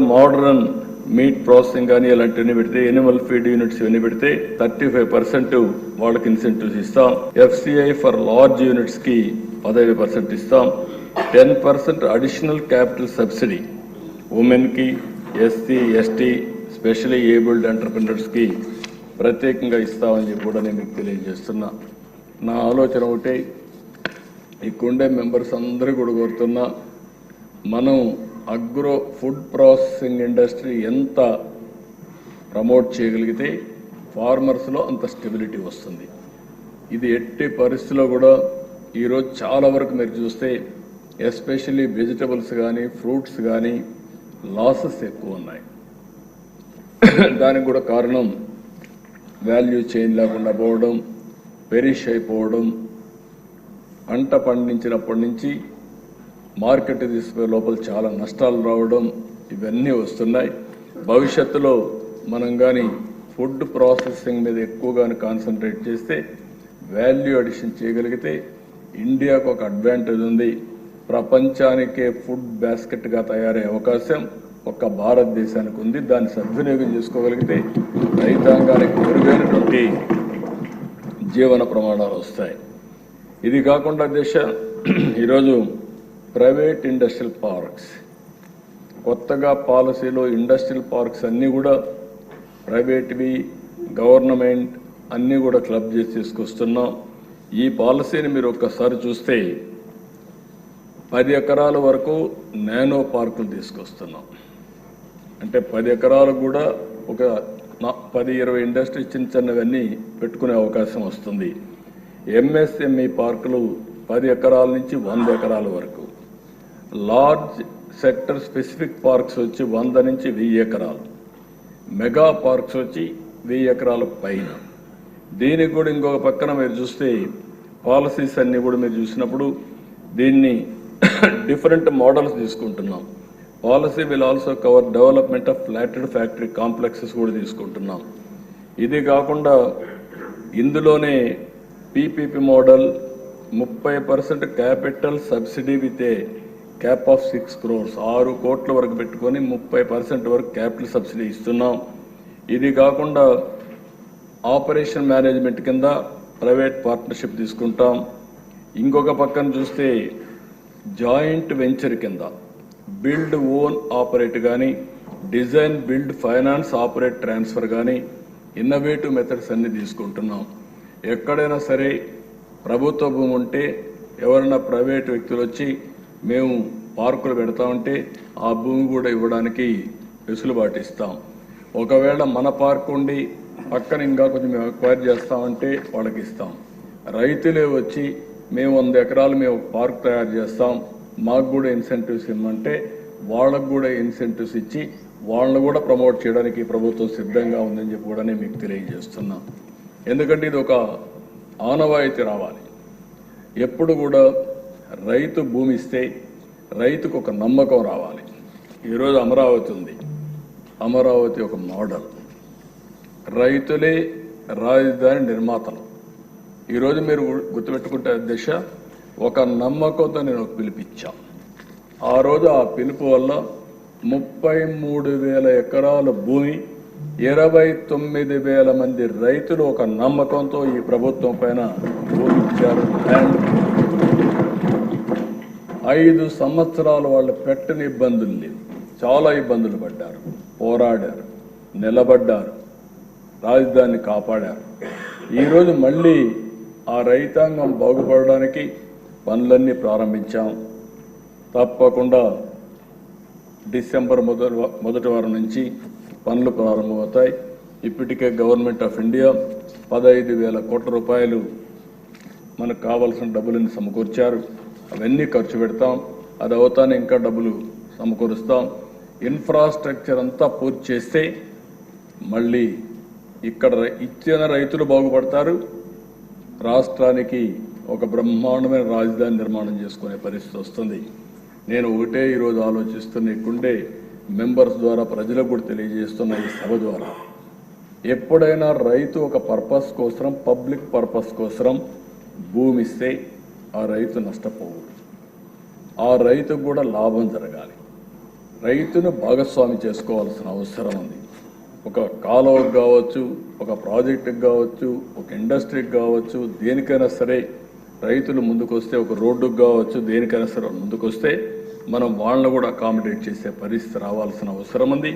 Modern meet processing కానీ ఇలాంటివన్నీ పెడితే ఎనిమల్ ఫీడ్ యూనిట్స్ ఇవన్నీ పెడితే థర్టీ ఫైవ్ పర్సెంట్ వాళ్ళకి ఇన్సెంటివ్స్ ఇస్తాం. ఎఫ్సిఐ ఫర్ లార్జ్ యూనిట్స్కి పదహైదు పర్సెంట్ ఇస్తాం. Ten percent additional capital subsidy ఉమెన్కి ఎస్సీ ఎస్టీ స్పెషలీ ఏబుల్డ్ ఎంటర్ప్రినర్స్కి ప్రత్యేకంగా ఇస్తామని చెప్పి కూడా నేను మీకు తెలియజేస్తున్నా. నా ఆలోచన ఒకటే ఇక్కడుండే మెంబర్స్ అందరూ కూడా కోరుతున్నా మనం అగ్రో ఫుడ్ ప్రాసెసింగ్ ఇండస్ట్రీ ఎంత ప్రమోట్ చేయగలిగితే ఫార్మర్స్లో అంత స్టెబిలిటీ వస్తుంది. ఇది ఎట్టి పరిస్థితిలో కూడా ఈరోజు చాలా వరకు మీరు చూస్తే ఎస్పెషల్లీ వెజిటబుల్స్ కానీ ఫ్రూట్స్ కానీ లాసెస్ ఎక్కువ ఉన్నాయి. దానికి కూడా కారణం వాల్యూ చైన్ లేకుండా పోవడం పెరిష్ అయిపోవడం పంట పండించినప్పటి నుంచి మార్కెట్ తీసుకునే లోపల చాలా నష్టాలు రావడం ఇవన్నీ వస్తున్నాయి. భవిష్యత్తులో మనం కానీ ఫుడ్ ప్రాసెసింగ్ మీద ఎక్కువగా కాన్సన్ట్రేట్ చేస్తే వాల్యూ అడిషన్ చేయగలిగితే ఇండియాకు ఒక అడ్వాంటేజ్ ఉంది. ప్రపంచానికే ఫుడ్ బాస్కెట్గా తయారయ్యే అవకాశం ఒక్క భారతదేశానికి ఉంది. దాన్ని సద్వినియోగం చేసుకోగలిగితే రైతాంగానికి మెరుగైనటువంటి జీవన ప్రమాణాలు వస్తాయి. ఇది కాకుండా దేశ ఈరోజు ప్రైవేట్ ఇండస్ట్రియల్ పార్క్స్. కొత్తగా పాలసీలో ఇండస్ట్రియల్ పార్క్స్ అన్నీ కూడా ప్రైవేట్వి గవర్నమెంట్ అన్నీ కూడా క్లబ్ చేసి తీసుకొస్తున్నాం. ఈ పాలసీని మీరు ఒక్కసారి చూస్తే పది ఎకరాల వరకు నానో పార్కులు తీసుకొస్తున్నాం. అంటే పది ఎకరాలకు కూడా ఒక పది ఇరవై ఇండస్ట్రీ చిన్న చిన్నవన్నీ పెట్టుకునే అవకాశం వస్తుంది. ఎంఎస్ఎంఈ పార్కులు పది ఎకరాల నుంచి వంద ఎకరాల వరకు. లార్జ్ సెక్టర్ స్పెసిఫిక్ పార్క్స్ వచ్చి వంద నుంచి వెయ్యి ఎకరాలు. మెగా పార్క్స్ వచ్చి వెయ్యి ఎకరాల పైన. దీనికి కూడా ఇంకొక పక్కన మీరు చూస్తే పాలసీస్ అన్నీ కూడా మీరు చూసినప్పుడు దీన్ని డిఫరెంట్ మోడల్స్ తీసుకుంటున్నాం. Policy will also cover development of flatted factory complexes కూడా తీసుకుంటున్నాం. ఇది కాకుండా ఇందులోనే పీపీపీ మోడల్ ముప్పై percent capital subsidy with a cap of six crores ఆరు కోట్ల వరకు పెట్టుకొని ముప్పై పర్సెంట్ వరకు క్యాపిటల్ సబ్సిడీ ఇస్తున్నాం. ఇది కాకుండా ఆపరేషన్ మేనేజ్మెంట్ కింద ప్రైవేట్ పార్ట్నర్షిప్ తీసుకుంటాం. ఇంకొక పక్కన చూస్తే జాయింట్ వెంచర్ కింద బిల్డ్ ఓన్ ఆపరేట్ కానీ design build finance operate transfer కానీ ఇన్నోవేటివ్ మెథడ్స్ అన్ని తీసుకుంటున్నాం. ఎక్కడైనా సరే ప్రభుత్వ భూమి ఉంటే ఎవరైనా ప్రైవేట్ వ్యక్తులు వచ్చి మేము పార్కులు పెడతా ఉంటే ఆ భూమి కూడా ఇవ్వడానికి వెసులుబాటు ఇస్తాం. ఒకవేళ మన పార్క్ ఉండి పక్కన ఇంకా కొంచెం మేము ఎక్వైర్ చేస్తామంటే వాళ్ళకి ఇస్తాం. రైతులే వచ్చి మేము వంద ఎకరాలు మేము పార్క్ తయారు చేస్తాం. మాకు కూడా ఇన్సెంటివ్స్ ఇమ్మంటే వాళ్ళకు కూడా ఇన్సెంటివ్స్ ఇచ్చి వాళ్ళని కూడా ప్రమోట్ చేయడానికి ప్రభుత్వం సిద్ధంగా ఉందని చెప్పి కూడా నేను మీకు తెలియజేస్తున్నాం. ఎందుకంటే ఇది ఒక ఆనవాయితీ రావాలి. ఎప్పుడు కూడా రైతు భూమి ఇస్తే రైతుకు ఒక నమ్మకం రావాలి. ఈరోజు అమరావతి ఉంది. అమరావతి ఒక మోడల్. రైతులే రాజధాని నిర్మాతలు. ఈరోజు మీరు గుర్తుపెట్టుకుంటే దిశ ఒక నమ్మకంతో నేను ఒక పిలిపించా. ఆ రోజు ఆ పిలుపు వల్ల ముప్పై మూడు వేల ఎకరాల భూమి ఇరవై తొమ్మిది వేల మంది రైతులు ఒక నమ్మకంతో ఈ ప్రభుత్వం పైన భూమి ఇచ్చారు ల్యాండ్ ఐదు సంవత్సరాలు వాళ్ళు పెట్టని ఇబ్బందులు లేవు చాలా ఇబ్బందులు పడ్డారు. పోరాడారు. నిలబడ్డారు. రాజధానిని కాపాడారు. ఈరోజు మళ్ళీ ఆ రైతాంగం బాగుపడడానికి పనులన్నీ ప్రారంభించాం. తప్పకుండా డిసెంబర్ మొదటి మొదటి వారం నుంచి పనులు ప్రారంభమవుతాయి. ఇప్పటికే గవర్నమెంట్ ఆఫ్ ఇండియా పదహైదు వేల కోట్ల రూపాయలు మనకు కావాల్సిన డబ్బులను సమకూర్చారు. అవన్నీ ఖర్చు పెడతాం. అది అవుతానే ఇంకా డబ్బులు సమకూరుస్తాం. ఇన్ఫ్రాస్ట్రక్చర్ అంతా పూర్తి చేస్తే మళ్ళీ ఇక్కడ రై- ఇచ్చిన రైతులు బాగుపడతారు. రాష్ట్రానికి ఒక బ్రహ్మాండమైన రాజధాని నిర్మాణం చేసుకునే పరిస్థితి వస్తుంది. నేను ఒకటే ఈరోజు ఆలోచిస్తున్న ఇక్కడుండే మెంబర్స్ ద్వారా ప్రజలకు కూడా తెలియజేస్తున్న ఈ సభ ద్వారా. ఎప్పుడైనా రైతు ఒక పర్పస్ కోసం పబ్లిక్ పర్పస్ కోసం భూమి ఇస్తే ఆ రైతు నష్టపోవు ఆ రైతుకు కూడా లాభం జరగాలి. రైతును భాగస్వామి చేసుకోవాల్సిన అవసరం ఉంది. ఒక కాలువకు కావచ్చు ఒక ప్రాజెక్టుకి కావచ్చు ఒక ఇండస్ట్రీకి కావచ్చు దేనికైనా సరే రైతులు ముందుకొస్తే ఒక రోడ్డుకు కావచ్చు దేనికైనా సరే ముందుకొస్తే మనం వాళ్ళని కూడా అకామిడేట్ చేసే పరిస్థితి రావాల్సిన అవసరం ఉంది.